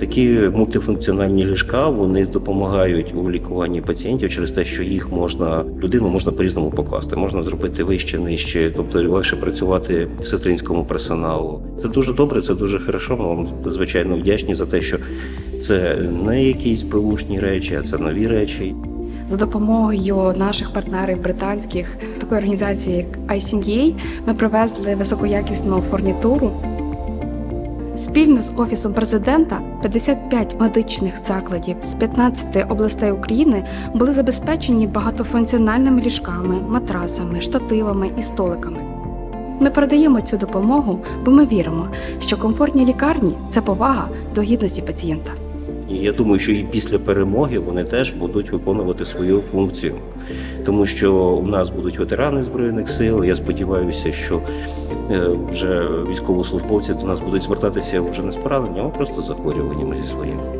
Такі мультифункціональні ліжка вони допомагають у лікуванні пацієнтів через те, що їх можна людину можна по-різному покласти. Можна зробити вище, нижче, тобто легше працювати сестринському персоналу. Це дуже добре, це дуже хорошо. Ми вам звичайно вдячні за те, що це не якісь беушні речі, а це нові речі. За допомогою наших партнерів британських такої організації, як ICMA, ми привезли високоякісну фурнітуру. Спільно з офісом президента 55 медичних закладів з 15 областей України були забезпечені багатофункціональними ліжками, матрасами, штативами і столиками. Ми передаємо цю допомогу, бо ми віримо, що комфортні лікарні це повага до гідності пацієнта. І я думаю, що і після перемоги вони теж будуть виконувати свою функцію, тому що у нас будуть ветерани збройних сил. Я сподіваюся, що е, вже військовослужбовці до нас будуть звертатися вже не з пораненням, а просто захворюваннями зі своїми.